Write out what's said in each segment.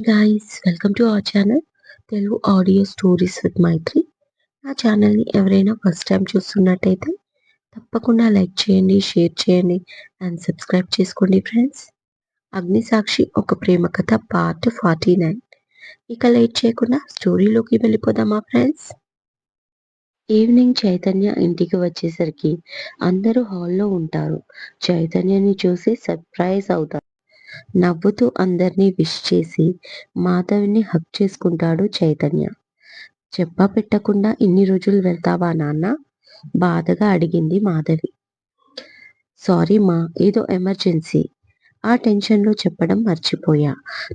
Guys welcome to our channel Telugu audio stories with Maitri నా ఛానల్ని ఎవరైనా first time చూస్తున్నట్టయితే తప్పకుండా లైక్ చేయండి షేర్ చేయండి అండ్ సబ్స్క్రైబ్ చేసుకోండి ఫ్రెండ్స్ అగ్నిసాక్షి ఒక ప్రేమ కథ పార్ట్ ఫార్టీ నైన్ ఇక లేట్ చేయకుండా స్టోరీలోకి వెళ్ళిపోదామా ఫ్రెండ్స్ ఈవినింగ్ చైతన్య ఇంటికి వచ్చేసరికి అందరూ హాల్లో ఉంటారు. చైతన్యని చూసి సర్ప్రైజ్ అవుతారు. నవ్వుతూ అందరినీ విష్ చేసి మాధవిని హక్ చేసుకుంటాడు చైతన్య. చెప్ప పెట్టకుండా ఇన్ని రోజులు వెళ్తావా నాన్న? బాధగా అడిగింది మాధవి. సారీ మా ఏదో ఎమర్జెన్సీ. ఆ టెన్షన్లో చెప్పడం మర్చిపోయా.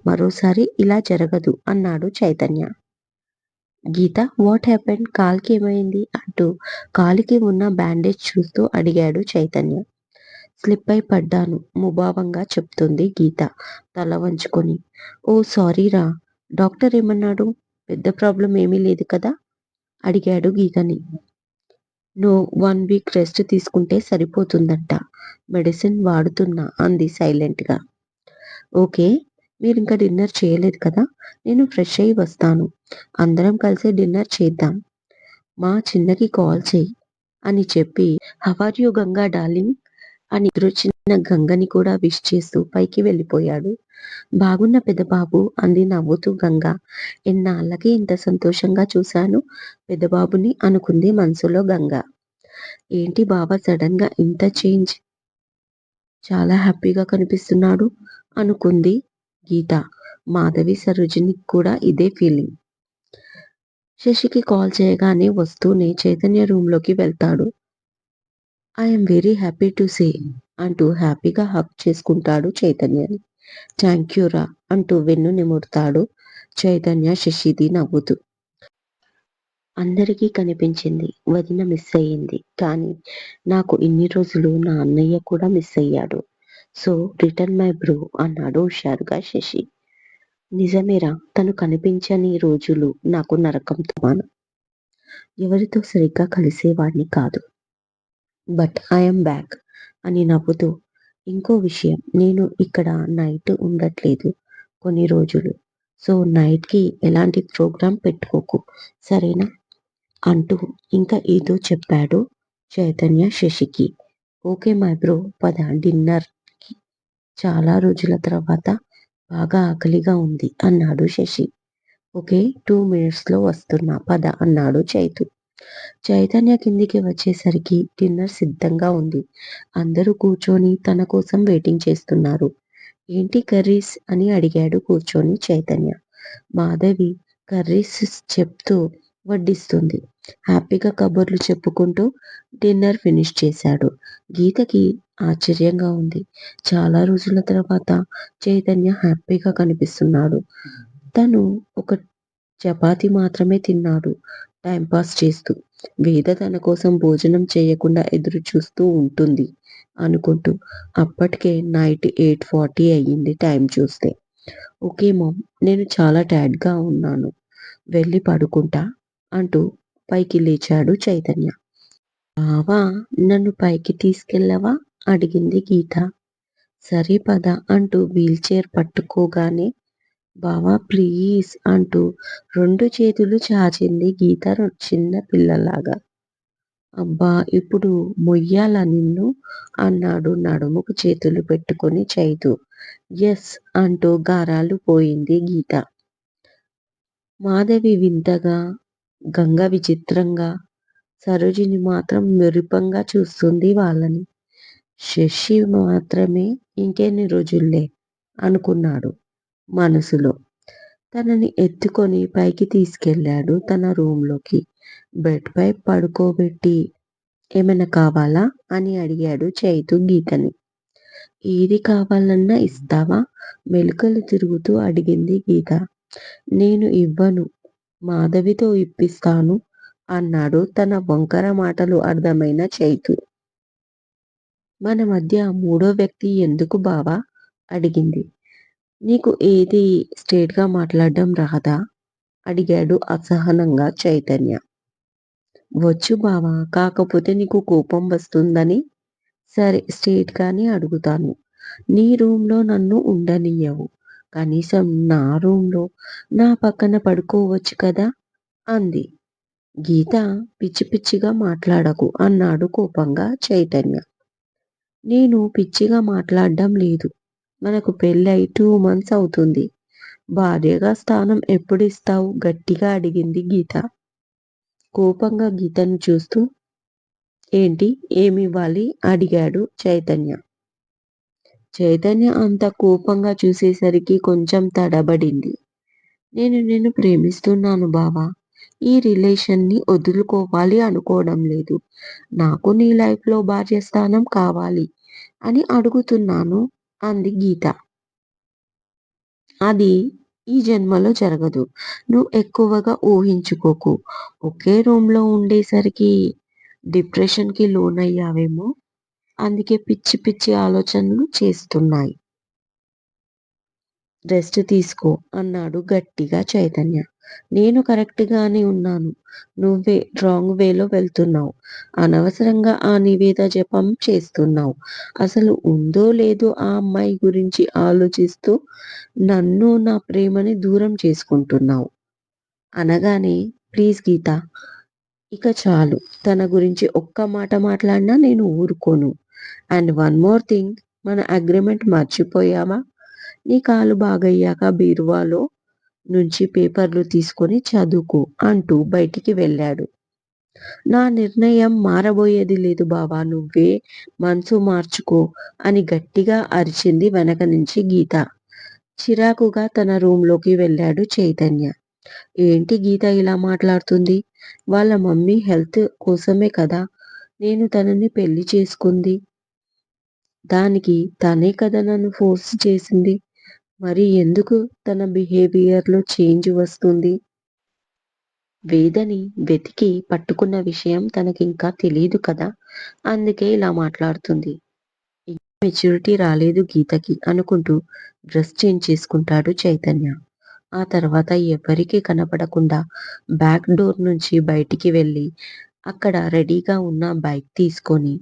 మరోసారి ఇలా జరగదు అన్నాడు చైతన్య. గీత వాట్ హ్యాపెండ్ కాల్కి ఏమైంది? అంటూ కాలికి ఉన్న బ్యాండేజ్ చూస్తూ అడిగాడు చైతన్య. స్లిప్ అయి పడ్డాను ముభావంగా చెప్తుంది గీత తల వంచుకొని. ఓ సారీరా డాక్టర్ ఏమన్నాడు? పెద్ద ప్రాబ్లం ఏమీ లేదు కదా? అడిగాడు గీతని. నో వన్ వీక్ రెస్ట్ తీసుకుంటే సరిపోతుందంట మెడిసిన్ వాడుతున్నా అంది సైలెంట్గా. ఓకే మీరు ఇంకా డిన్నర్ చేయలేదు కదా? నేను ఫ్రెష్ అయ్యి వస్తాను అందరం కలిసి డిన్నర్ చేద్దాం. మా చిన్నకి కాల్ చేయి అని చెప్పి హవార్ యూ గంగా డార్లింగ్ ఆ నిద్రొచ్చిన గంగని కూడా విష్ చేస్తూ పైకి వెళ్ళిపోయాడు. బాగున్న పెద్దబాబు అంది నవ్వుతూ గంగ. ఎన్నాళ్ళకి ఇంత సంతోషంగా చూశాను పెద్దబాబుని అనుకుంది మనసులో గంగ. ఏంటి బాబా సడన్గా ఇంత చేంజ్? చాలా హ్యాపీగా కనిపిస్తున్నాడు అనుకుంది గీత. మాధవి సరోజిని కూడా ఇదే ఫీలింగ్. శశికి కాల్ చేయగానే వస్తూనే చైతన్య రూమ్లోకి వెళ్తాడు. I'm very happy to say అంటూ హ్యాపీగా హక్ చేసుకుంటాడు చైతన్యని థ్యాంక్ యూ రా అంటూ వెన్ను నిమురుతాడు చైతన్య శశిది నవ్వుతూ. అందరికీ కనిపించింది వదిన మిస్ అయ్యింది కానీ నాకు ఇన్ని రోజులు నా అన్నయ్య కూడా మిస్ అయ్యాడు. సో రిటర్న్ మై బ్రో అన్నాడు హుషారుగా శశి. నిజమేరా తను కనిపించని రోజులు నాకు నరకం సమానం ఎవరితో సరిగ్గా కలిసేవాడిని కాదు. బట్ ఐఎమ్ బ్యాక్ అని నవ్వుతూ ఇంకో విషయం. నేను ఇక్కడ నైట్ ఉండట్లేదు కొన్ని రోజులు. సో నైట్కి ఎలాంటి ప్రోగ్రాం పెట్టుకోకు. సరేనా? అంటూ ఇంకా ఏదో చెప్పాడు చైతన్య శశికి. Okay my bro. పద. డిన్నర్కి చాలా రోజుల తర్వాత బాగా ఆకలిగా ఉంది అన్నాడు శశి. ఓకే టూ మినిట్స్లో వస్తున్నా. పద అన్నాడు చైతు. చైతన్య కిందికి వచ్చేసరికి డిన్నర్ సిద్ధంగా ఉంది. అందరూ కూర్చొని తన కోసం వెయిటింగ్ చేస్తున్నారు. ఏంటి కర్రీస్ అని అడిగాడు కూర్చొని చైతన్య. మాధవి కర్రీస్ చెప్తూ వడ్డిస్తుంది. హ్యాపీగా కబుర్లు చెప్పుకుంటూ డిన్నర్ ఫినిష్ చేశాడు. గీతకి ఆశ్చర్యంగా ఉంది. చాలా రోజుల తర్వాత చైతన్య హ్యాపీగా కనిపిస్తున్నాడు. తను ఒక చపాతి మాత్రమే తిన్నాడు. టైంపాస్ చేస్తూ వేద తన కోసం భోజనం చేయకుండా ఎదురు చూస్తూ ఉంటుంది అనుకుంటూ. అప్పటికే నైట్ ఎయిట్ ఫార్టీ అయ్యింది టైం చూస్తే. ఓకే మామ్ నేను చాలా టైర్డ్గా ఉన్నాను. వెళ్ళి పడుకుంటా అంటూ పైకి లేచాడు చైతన్య. బావా నన్ను పైకి తీసుకెళ్ళవా? అడిగింది గీత. సరే పద అంటూ వీల్ చైర్ పట్టుకోగానే బావా ప్లీజ్ అంటూ రెండు చేతులు చాచింది గీత చిన్న పిల్లలాగా. అబ్బా ఇప్పుడు మొయ్యాల నిన్ను? అన్నాడు నడుముకు చేతులు పెట్టుకొని చైతు. ఎస్ అంటూ గారాలు పోయింది గీత. మాధవి వింతగా గంగ విచిత్రంగా సరోజిని మాత్రం మెరుపంగా చూస్తుంది వాళ్ళని. శశి మాత్రమే ఇంకెన్ని రోజుల్లే అనుకున్నాడు. మనసులో. తనని ఎత్తుకొని పైకి తీసుకెళ్ళాడు తన రూమ్లోకి. బెడ్ పై పడుకోబెట్టి ఏమైనా కావాలా? అని అడిగాడు చైతు గీతని. ఏది కావాలన్నా ఇస్తావా? మెలుకలు తిరుగుతూ అడిగింది గీత. నేను ఇవ్వను మాధవితో ఇప్పిస్తాను అన్నాడు తన వంకర మాటలు అర్థమైన చైతు. మన మధ్య మూడో వ్యక్తి ఎందుకు బావా? అడిగింది. నీకు ఏది స్ట్రేట్గా మాట్లాడడం రాదా అడిగాడు అసహనంగా చైతన్య వచ్చు బావా కాకపోతే నీకు కోపం వస్తుందని సరే స్ట్రేట్గానే అడుగుతాను నీ రూమ్లో నన్ను ఉండనియ్యవు కనీసం నా రూమ్‌లో నా పక్కన పడుకోవచ్చు కదా! అంది. గీత పిచ్చి పిచ్చిగా మాట్లాడకు అన్నాడు కోపంగా చైతన్య. నేను పిచ్చిగా మాట్లాడడం లేదు. మనకు పెళ్ళై టూ మంత్స్ అవుతుంది. భార్యగా స్థానం ఎప్పుడిస్తావు? గట్టిగా అడిగింది గీత. కోపంగా గీతను చూస్తూ ఏంటి ఏమివ్వాలి? అడిగాడు చైతన్య. చైతన్య అంత కోపంగా చూసేసరికి కొంచెం తడబడింది. నేను నిన్ను ప్రేమిస్తున్నాను బావా! ఈ రిలేషన్ని వదులుకోవాలి అనుకోవడం లేదు. నాకు నీ లైఫ్లో భార్య స్థానం కావాలి అని అడుగుతున్నాను అంది గీత. అది ఈ జన్మలో జరగదు. నువ్వు ఎక్కువగా ఊహించుకోకు. ఒకే రూమ్‌లో ఉండేసరికి డిప్రెషన్‌కి లోనయ్యావేమో! అందుకే పిచ్చి పిచ్చి ఆలోచనలు చేస్తున్నాయి. రెస్ట్ తీసుకో అన్నాడు గట్టిగా చైతన్య. నేను కరెక్ట్గానే ఉన్నాను. నువ్వే రాంగ్ వేలో వెళ్తున్నావు. అనవసరంగా ఆ నివేద జపం చేస్తున్నావు. అసలు ఉందో లేదో ఆ అమ్మాయి గురించి ఆలోచిస్తూ నన్ను నా ప్రేమని దూరం చేసుకుంటున్నావు. అనగానే ప్లీజ్ గీత ఇక చాలు. తన గురించి ఒక్క మాట మాట్లాడినా నేను ఊరుకోను. అండ్ వన్ మోర్ థింగ్ మన అగ్రిమెంట్ మర్చిపోయావా? నీ కాలు బాగయ్యాక బీరువాలో నుంచి పేపర్లు తీసుకొని చదువుకో అంటూ బయటికి వెళ్ళాడు. నా నిర్ణయం మారబోయేది లేదు బావా! నువ్వే మనసు మార్చుకో అని గట్టిగా అరిచింది వెనక నుంచి గీత. చిరాకుగా తన రూంలోకి వెళ్ళాడు చైతన్య. ఏంటి గీత ఇలా మాట్లాడుతుంది? వాళ్ళ మమ్మీ హెల్త్ కోసమే కదా నేను తనని పెళ్ళి చేసుకుంది. దానికి తనే కదా నన్ను ఫోర్స్ చేసింది. మరి ఎందుకు తన బిహేవియర్లో చేంజ్ వస్తుంది? వేదని వెతికి పట్టుకున్న విషయం తనకింకా తెలియదు కదా! అందుకే ఇలా మాట్లాడుతుంది. మెచ్యూరిటీ రాలేదు గీతకి అనుకుంటూ డ్రెస్ చేంజ్ చేసుకుంటాడు చైతన్య. ఆ తర్వాత ఎవరికీ కనపడకుండా బ్యాక్ డోర్ నుంచి బయటికి వెళ్ళి అక్కడ రెడీగా ఉన్న బైక్ తీసుకొని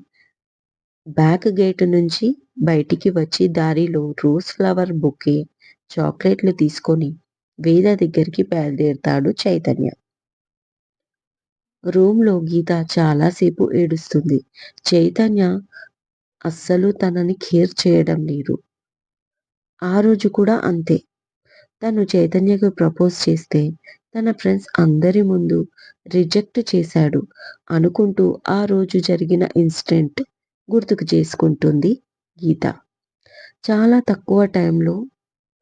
బ్యాక్ గేటు నుంచి బయటికి వచ్చి దారిలో రోజ్ ఫ్లవర్ బొకే, చాక్లెట్లు తీసుకొని వేద దగ్గరికి బయలుదేరుతాడు చైతన్య. రూమ్లో గీత చాలాసేపు ఏడుస్తుంది. చైతన్య అస్సలు తనని కేర్ చేయడం లేదు. ఆ రోజు కూడా అంతే. తను చైతన్యకు ప్రపోజ్ చేస్తే తన ఫ్రెండ్స్ అందరి ముందు రిజెక్ట్ చేశాడు అనుకుంటూ ఆ రోజు జరిగిన ఇన్సిడెంట్ గుర్తుకు చేసుకుంటుంది గీత. చాలా తక్కువ టైంలో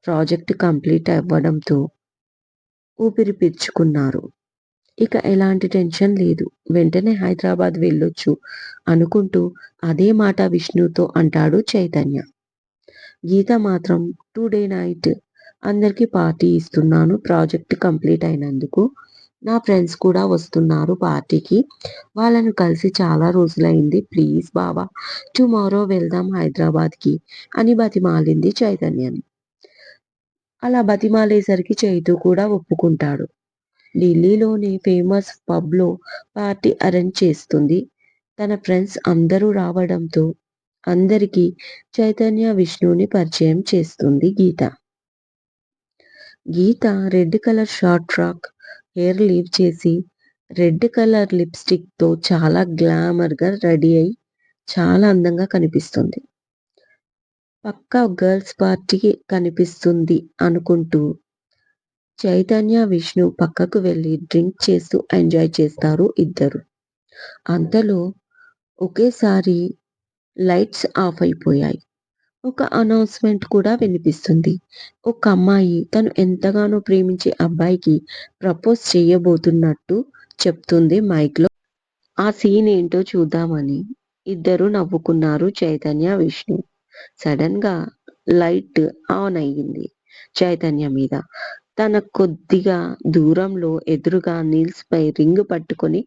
ప్రాజెక్ట్ కంప్లీట్ అవ్వడంతో ఊపిరి పీల్చుకున్నారు. ఇక ఎలాంటి టెన్షన్ లేదు. వెంటనే హైదరాబాద్ వెళ్ళొచ్చు అనుకుంటూ అదే మాట విష్ణుతో అంటాడు చైతన్య. గీత మాత్రం టుడే నైట్ అందరికీ పార్టీ ఇస్తున్నాను ప్రాజెక్ట్ కంప్లీట్ అయినందుకు. నా ఫ్రెండ్స్ కూడా వస్తున్నారు పార్టీకి. వాళ్ళను కలిసి చాలా రోజులైంది. ప్లీజ్ బావా! టుమారో వెళ్దాం హైదరాబాద్‌కి అని బతిమాలింది చైతన్యని. అలా బతిమాలేసరికి చైతు కూడా ఒప్పుకుంటాడు. ఢిల్లీలోని ఫేమస్ పబ్‌లో పార్టీ అరేంజ్ చేస్తుంది. తన ఫ్రెండ్స్ అందరూ రావడంతో అందరికీ చైతన్య, విష్ణుని పరిచయం చేస్తుంది Geetha. Geetha red colour short frock, hair leave చేసి, రెడ్ కలర్ లిప్‌స్టిక్తో చాలా గ్లామర్‌గా రెడీ అయి చాలా అందంగా కనిపిస్తుంది. పక్కా గర్ల్స్ పార్టీ కనిపిస్తుంది అనుకుంటూ చైతన్య, విష్ణు పక్కకు వెళ్ళి డ్రింక్ చేస్తూ ఎంజాయ్ చేస్తారు ఇద్దరు అంతలో ఒకేసారి లైట్స్ ఆఫ్ అయిపోయాయి. ఒక అనౌన్స్‌మెంట్ కూడా వినిపిస్తుంది. ఒక అమ్మాయి తను ఎంతగానో ప్రేమించే అబ్బాయికి ప్రపోజ్ చేయబోతున్నట్టు చెప్తుంది మైక్‌లో. ఆ సీన్ ఏంటో చూద్దామని ఇద్దరు నవ్వుకున్నారు చైతన్య, విష్ణు. సడన్గా లైట్ ఆన్ అయింది చైతన్య మీద. తన కొద్దిగా దూరంలో ఎదురుగా నీల్స్ పై రింగ్ పట్టుకొని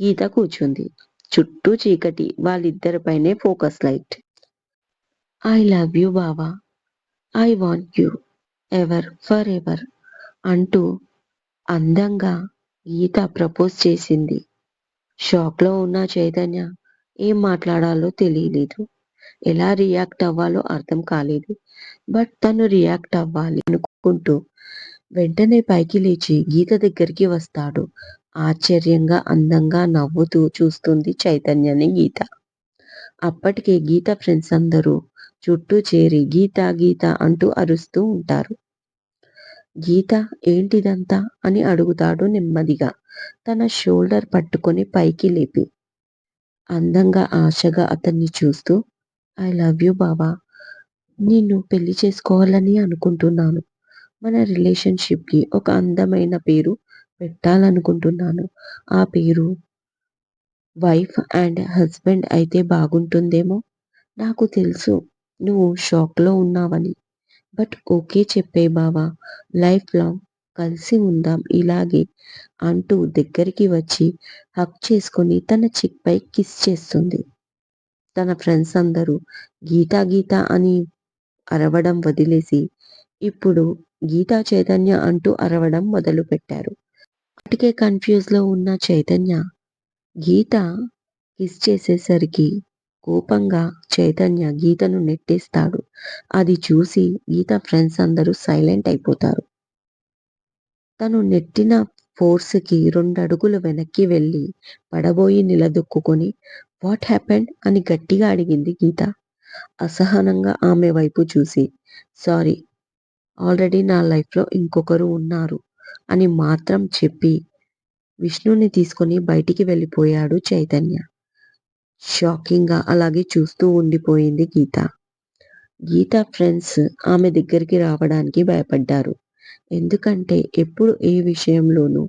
గీత కూర్చుంది. చుట్టూ చీకటి. వాళ్ళిద్దరిపైనే focus light. I love you బావా! I want you ever for ever అంటూ అందంగా గీత ప్రపోజ్ చేసింది. షాక్‌లో ఉన్న చైతన్య ఏం మాట్లాడాలో తెలియలేదు. ఎలా రియాక్ట్ అవ్వాలో అర్థం కాలేదు బట్ తను రియాక్ట్ అవ్వాలి అనుకుంటూ వెంటనే పైకి లేచి గీత దగ్గరికి వస్తాడు ఆశ్చర్యంగా అందంగా నవ్వుతూ చూస్తుంది చైతన్యని గీత అప్పటికే గీత ఫ్రెండ్స్ అందరూ చుట్టూ చేరి గీత గీత అంటూ అరుస్తూ ఉంటారు. గీత ఏంటిదంతా అని అడుగుతాడు నెమ్మదిగా. తన షోల్డర్ పట్టుకొని పైకి లేపి. అందంగా ఆశగా అతన్ని చూస్తూ ఐ లవ్ యూ బాబా నిన్ను పెళ్ళి చేసుకోవాలని అనుకుంటున్నాను. మన రిలేషన్షిప్కి ఒక అందమైన పేరు పెట్టాలనుకుంటున్నాను. ఆ పేరు వైఫ్ అండ్ హస్బెండ్ అయితే బాగుంటుందేమో? నాకు తెలుసు. నువ్వు షాక్లో ఉన్నావని. బట్ ఓకే చెప్పే బావా లైఫ్ లాంగ్ కలిసి ఉందాం ఇలాగే అంటూ దగ్గరికి వచ్చి హక్ చేసుకొని తన చిక్పై కిస్ చేస్తుంది. తన ఫ్రెండ్స్ అందరూ గీతా గీత అని అరవడం వదిలేసి ఇప్పుడు గీతా చైతన్య అంటూ అరవడం మొదలు పెట్టారు అటుకే కన్ఫ్యూజ్లో ఉన్న చైతన్య గీత కిస్ చేసేసరికి కోపంగా చైతన్య గీతను నెట్టేస్తాడు. అది చూసి గీత ఫ్రెండ్స్ అందరూ సైలెంట్ అయిపోతారు. తను నెట్టిన ఫోర్స్కి రెండు అడుగులు వెనక్కి వెళ్ళి పడబోయి నిలదొక్కుని వాట్ హ్యాపెండ్? అని గట్టిగా అడిగింది గీత. అసహనంగా ఆమె వైపు చూసి సారీ ఆల్రెడీ నా లైఫ్లో ఇంకొకరు ఉన్నారు అని మాత్రం చెప్పి విష్ణుని తీసుకొని బయటికి వెళ్ళిపోయాడు చైతన్య. షాకింగ్గా అలాగే చూస్తూ ఉండిపోయింది గీత. గీత ఫ్రెండ్స్ ఆమె దగ్గరికి రావడానికి భయపడ్డారు. ఎందుకంటే ఎప్పుడు ఏ విషయంలోనూ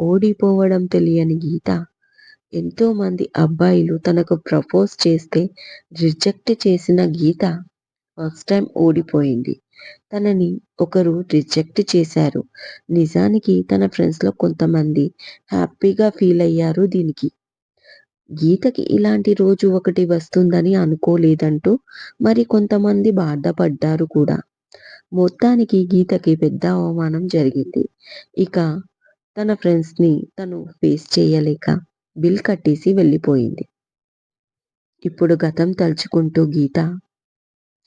ఓడిపోవడం తెలియని గీత ఎంతోమంది అబ్బాయిలు తనకు ప్రపోజ్ చేస్తే రిజెక్ట్ చేసిన గీత ఫస్ట్ టైం ఓడిపోయింది. తనని ఒకరు రిజెక్ట్ చేశారు. నిజానికి తన ఫ్రెండ్స్లో కొంతమంది హ్యాపీగా ఫీల్ అయ్యారు దీనికి. గీతకి ఇలాంటి రోజు ఒకటి వస్తుందని అనుకోలేదంటూ మరి కొంతమంది బాధపడ్డారు కూడా. మొత్తానికి గీతకి పెద్ద అవమానం జరిగింది. ఇక తన ఫ్రెండ్స్ని తను ఫేస్ చేయలేక బిల్ కట్టేసి వెళ్ళిపోయింది. ఇప్పుడు గతం తలుచుకుంటూ గీత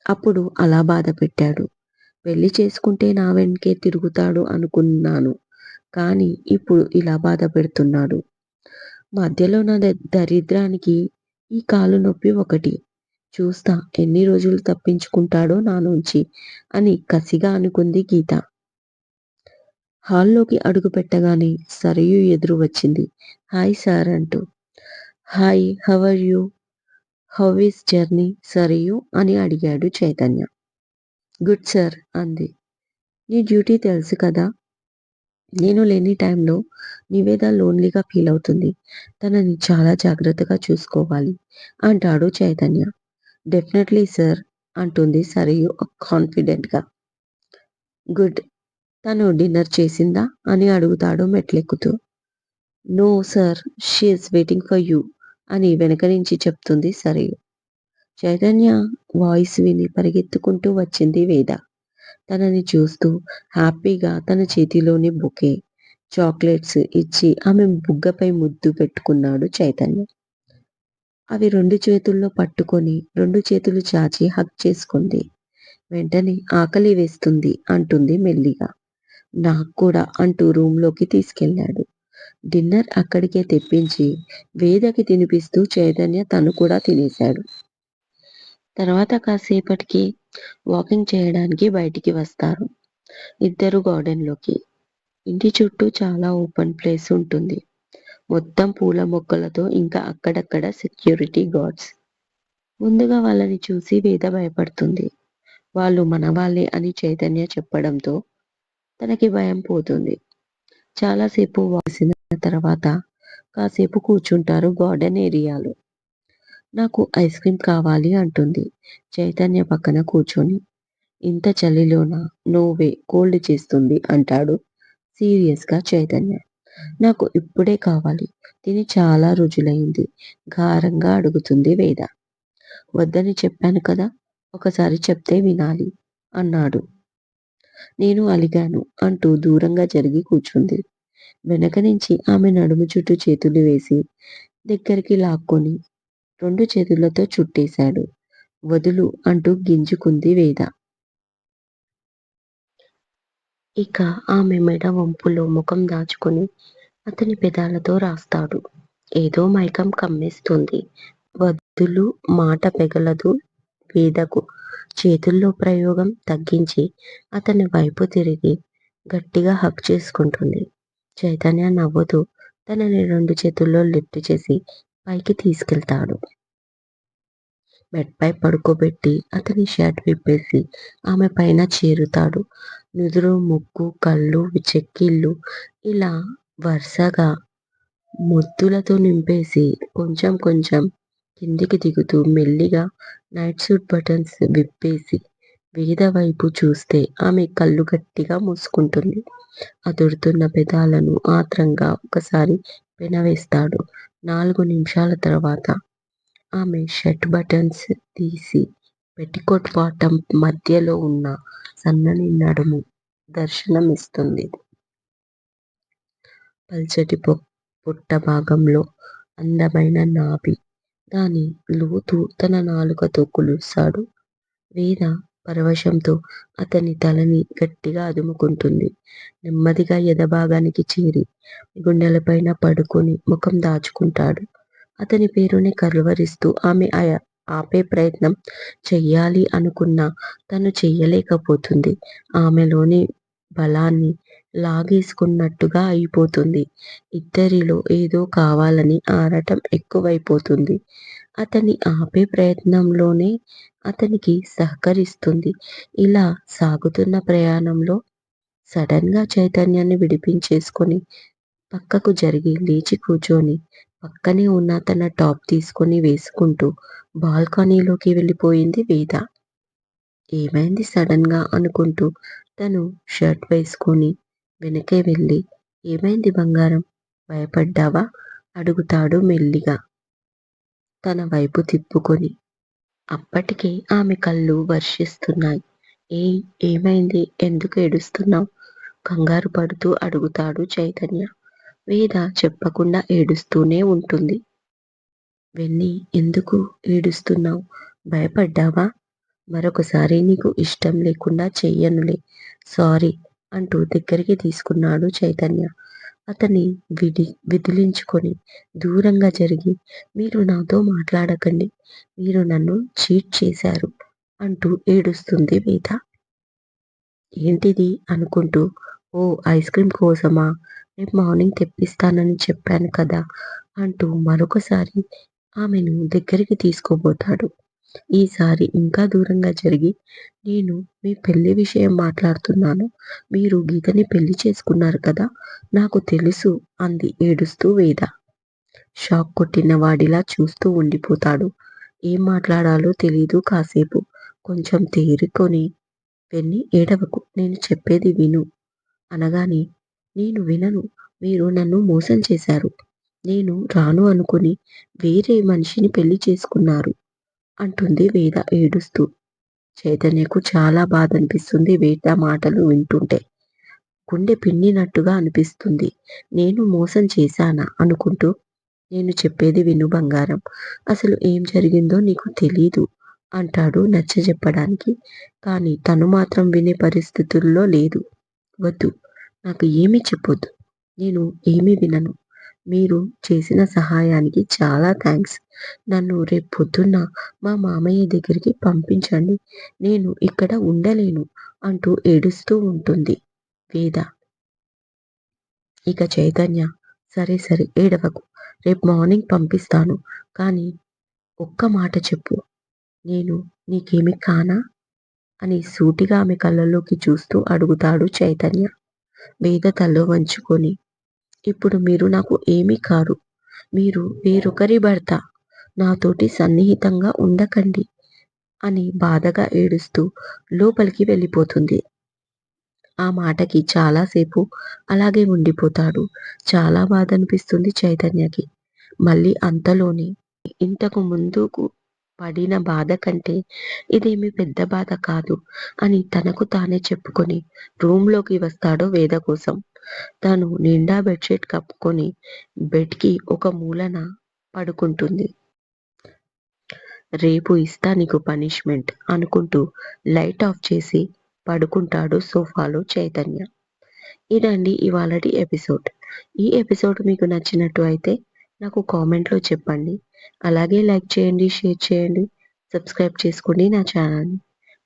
అప్పుడు అలా బాధ పెట్టాడు. పెళ్ళి చేసుకుంటే నా వెనకే తిరుగుతాడు అనుకున్నాను. కానీ ఇప్పుడు ఇలా బాధ పెడుతున్నాడు. మధ్యలో నా దరిద్రానికి ఈ కాలు నొప్పి ఒకటి. చూస్తా ఎన్ని రోజులు తప్పించుకుంటాడో నా నుంచి అని కసిగా అనుకుంది గీత. హాల్లోకి అడుగు పెట్టగానే సరయు ఎదురు వచ్చింది. హాయ్ సార్ అంటూ. Hi how are you? How is journey Sarayu అని అడిగాడు చైతన్య. గుడ్ సార్ అంది. నీ డ్యూటీ తెలుసు కదా? నేను లేని టైంలో నివేద లోన్లీగా ఫీల్ అవుతుంది. తనని చాలా జాగ్రత్తగా చూసుకోవాలి అంటాడు చైతన్య. డెఫినెట్లీ సార్ అంటుంది సరియు కాన్ఫిడెంట్గా. గుడ్. తను డిన్నర్ చేసిందా అని అడుగుతాడు మెట్లెక్కుతూ. No sir she is waiting for you అని వెనక నుంచి చెప్తుంది సరియు. చైతన్య వాయిస్ విని పరిగెత్తుకుంటూ వచ్చింది వేద. తనని చూస్తూ హ్యాపీగా తన చేతిలోని బుకే చాక్లెట్స్ ఇచ్చి ఆమె బుగ్గపై ముద్దు పెట్టుకున్నాడు చైతన్య. అవి రెండు చేతుల్లో పట్టుకొని రెండు చేతులు చాచి హక్ చేసుకుంది వెంటనే ఆకలి వేస్తుంది అంటుంది మెల్లిగా. నాకు కూడా అంటూ రూమ్లోకి తీసుకెళ్ళాడు. డిన్నర్ అక్కడికే తెప్పించి వేదకి తినిపిస్తూ చైతన్య తను కూడా తినేశాడు. తర్వాత కాసేపటికి వాకింగ్ చేయడానికి బయటికి వస్తారు. ఇద్దరు గార్డెన్లోకి ఇంటి చుట్టూ చాలా ఓపెన్ ప్లేస్ ఉంటుంది. మొత్తం పూల మొక్కలతో ఇంకా అక్కడక్కడ సెక్యూరిటీ గార్డ్స్ ముందుగా వాళ్ళని చూసి వేద భయపడుతుంది. వాళ్ళు మనవాళ్ళే అని చైతన్య చెప్పడంతో తనకి భయం పోతుంది. చాలాసేపు వాసిన తర్వాత కాసేపు కూర్చుంటారు గార్డెన్ ఏరియాలో నాకు ఐస్ క్రీమ్ కావాలి అంటుంది. చైతన్య పక్కన కూర్చొని ఇంత చలిలోన నోవే కోల్డ్ చేస్తుంది అంటాడు సీరియస్గా చైతన్య. నాకు ఇప్పుడే కావాలి తిని చాలా రోజులైంది గారంగా అడుగుతుంది వేద. వద్దని చెప్పాను కదా ఒకసారి చెప్తే వినాలి అన్నాడు. నేను అలిగాను అంటూ దూరంగా జరిగి కూర్చుంది. వెనక నుంచి ఆమె నడుము చుట్టూ చేతులు వేసి దగ్గరికి లాక్కొని రెండు చేతులతో చుట్టేశాడు. వదులు అంటూ గింజుకుంది వేద. ఇక ఆమె మెడ వంపులో ముఖం దాచుకుని అతని పెదాలతో రాస్తాడు. ఏదో మైకం కమ్మేస్తుంది. వద్దులు మాట పెగలదు. వేదకు చేతుల్లో ప్రయోగం తగ్గించి అతని వైపు తిరిగి గట్టిగా హక్ చేసుకుంటుంది. చైతన్య నవ్వుతూ తనని రెండు చేతుల్లో లిఫ్ట్ చేసి పైకి తీసుకెళ్తాడు. బెడ్పై పడుకోబెట్టి అతని షర్ట్ విప్పేసి ఆమె పైన చేరుతాడు. నుదురు ముక్కు కళ్ళు చెక్కిళ్ళు ఇలా వరుసగా ముద్దులతో నింపేసి కొంచెం కొంచెం కిందికి దిగుతూ మెల్లిగా నైట్ సూట్ బటన్స్ విప్పేసి వేద వైపు చూస్తే ఆమె కళ్ళు గట్టిగా మూసుకుంటుంది. అదురుతున్న పెదాలను ఆత్రంగా ఒకసారి పెనవేస్తాడు. నాలుగు నిమిషాల తర్వాత ఆమె షర్ట్ బటన్స్ తీసి పెట్టికోట్ బాటం మధ్యలో ఉన్న సన్నని నడుము దర్శనమిస్తుంది. పల్చటి పొట్ట భాగంలో అందమైన నాభి. దాని లోతు తన నాలుకతో కులుస్తాడు వేద పరవశంతో అతని తలని గట్టిగా అదుముకుంటుంది. నెమ్మదిగా ఎదభాగానికి చేరి గుండెలపైన పడుకొని ముఖం దాచుకుంటాడు. అతని పేరుని కలవరిస్తూ ఆమె ఆపే ప్రయత్నం చెయ్యాలి అనుకున్నా తను చెయ్యలేకపోతుంది. ఆమెలోని బలాన్ని లాగేసుకున్నట్టుగా అయిపోతుంది. ఇద్దరిలో ఏదో కావాలని ఆరాటం ఎక్కువైపోతుంది. అతన్ని ఆపే ప్రయత్నంలోనే అతనికి సహకరిస్తుంది. ఇలా సాగుతున్న ప్రయాణంలో సడన్గా చైతన్యాన్ని విడిపించేసుకొని పక్కకు జరిగి లేచి కూర్చొని పక్కనే ఉన్న తన టాప్ తీసుకొని వేసుకుంటూ బాల్కనీలోకి వెళ్ళిపోయింది వేద. ఏమైంది సడన్గా అనుకుంటూ తను షర్ట్ వేసుకొని వెనకే వెళ్ళి ఏమైంది బంగారం? భయపడ్డావా? అడుగుతాడు మెల్లిగా. తన వైపు తిప్పుకొని. అప్పటికే ఆమె కళ్ళు వర్షిస్తున్నాయి. ఏ ఏమైంది? ఎందుకు ఏడుస్తున్నావు? కంగారు పడుతూ అడుగుతాడు చైతన్య. వేద చెప్పకుండా ఏడుస్తూనే ఉంటుంది. వెన్ని ఎందుకు ఏడుస్తున్నావు? భయపడ్డావా? మరొకసారి నీకు ఇష్టం లేకుండా చెయ్యనులే. సారీ అంటూ దగ్గరికి తీసుకున్నాడు చైతన్య. అతన్ని విడి విదిలించుకొని దూరంగా జరిగి మీరు నాతో మాట్లాడకండి. మీరు నన్ను చీట్ చేశారు అంటూ ఏడుస్తుంది వేద ఏంటిది? అనుకుంటూ ఓ ఐస్ క్రీమ్ కోసమా? రేపు మార్నింగ్ తెప్పిస్తానని చెప్పాను కదా అంటూ మరొకసారి ఆమెను దగ్గరికి తీసుకోబోతాడు. ఈసారి ఇంకా దూరంగా జరిగి నేను మీ పెళ్ళి విషయం మాట్లాడుతున్నాను. మీరు గీతని పెళ్ళి చేసుకున్నారు కదా? నాకు తెలుసు అంది ఏడుస్తూ వేద. షాక్ కొట్టిన వాడిలా చూస్తూ ఉండిపోతాడు. ఏం మాట్లాడాలో తెలీదు కాసేపు. కొంచెం తేరుకొని పెన్ని ఏడవకు. నేను చెప్పేది విను అనగానే నేను వినను. మీరు నన్ను మోసం చేశారు. నేను రాను అనుకుని వేరే మనిషిని పెళ్ళి చేసుకున్నారు. అంటుంది వేద ఏడుస్తూ. చైతన్యకు చాలా బాధ అనిపిస్తుంది వేద మాటలు వింటుంటే. గుండె పిన్నినట్టుగా అనిపిస్తుంది. నేను మోసం చేశానా అనుకుంటూ నేను చెప్పేది విను బంగారం. అసలు ఏం జరిగిందో నీకు తెలీదు అంటాడు నచ్చ చెప్పడానికి కానీ తను మాత్రం వినే పరిస్థితుల్లో లేదు. వద్దు నాకు ఏమీ చెప్పొద్దు. నేను ఏమీ వినను. మీరు చేసిన సహాయానికి చాలా థ్యాంక్స్ నన్ను రేపు పొద్దున్న మా మామయ్య దగ్గరికి పంపించండి. నేను ఇక్కడ ఉండలేను అంటూ ఏడుస్తూ ఉంటుంది వేద. ఇక చైతన్య సరే సరే ఏడవకు. రేపు మార్నింగ్ పంపిస్తాను. కానీ ఒక్క మాట చెప్పు. నేను నీకేమి కానా? అని సూటిగా ఆమె కళ్ళలోకి చూస్తూ అడుగుతాడు చైతన్య. వేద తల్లో వంచుకొని ఇప్పుడు మీరు నాకు ఏమీ కారు. మీరు వేరొకరి భర్త. నాతోటి సన్నిహితంగా ఉండకండి అని బాధగా ఏడుస్తూ లోపలికి వెళ్ళిపోతుంది. ఆ మాటకి చాలాసేపు అలాగే ఉండిపోతాడు. చాలా బాధ అనిపిస్తుంది చైతన్యకి. మళ్ళీ అంతలోనే ఇంతకు ముందుకు పడిన బాధ కంటే ఇదేమి పెద్ద బాధ కాదు అని తనకు తానే చెప్పుకొని రూమ్లోకి వస్తాడు వేద కోసం. తను నిండా బెడ్షీట్ కప్పుకొని బెడ్కి ఒక మూలన పడుకుంటుంది. రేపు ఇస్తా నీకు పనిష్మెంట్ అనుకుంటూ లైట్ ఆఫ్ చేసి పడుకుంటాడు సోఫాలో చైతన్య. ఇదండి ఇవాళటి ఎపిసోడ్. ఈ ఎపిసోడ్ మీకు నచ్చినట్టు అయితే నాకు కామెంట్లో చెప్పండి. అలాగే లైక్ చేయండి షేర్ చేయండి సబ్స్క్రైబ్ చేసుకోండి నా ఛానల్ని.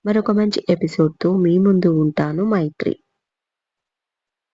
మరొక మంచి ఎపిసోడ్తో మీ ముందు ఉంటాను మైత్రి.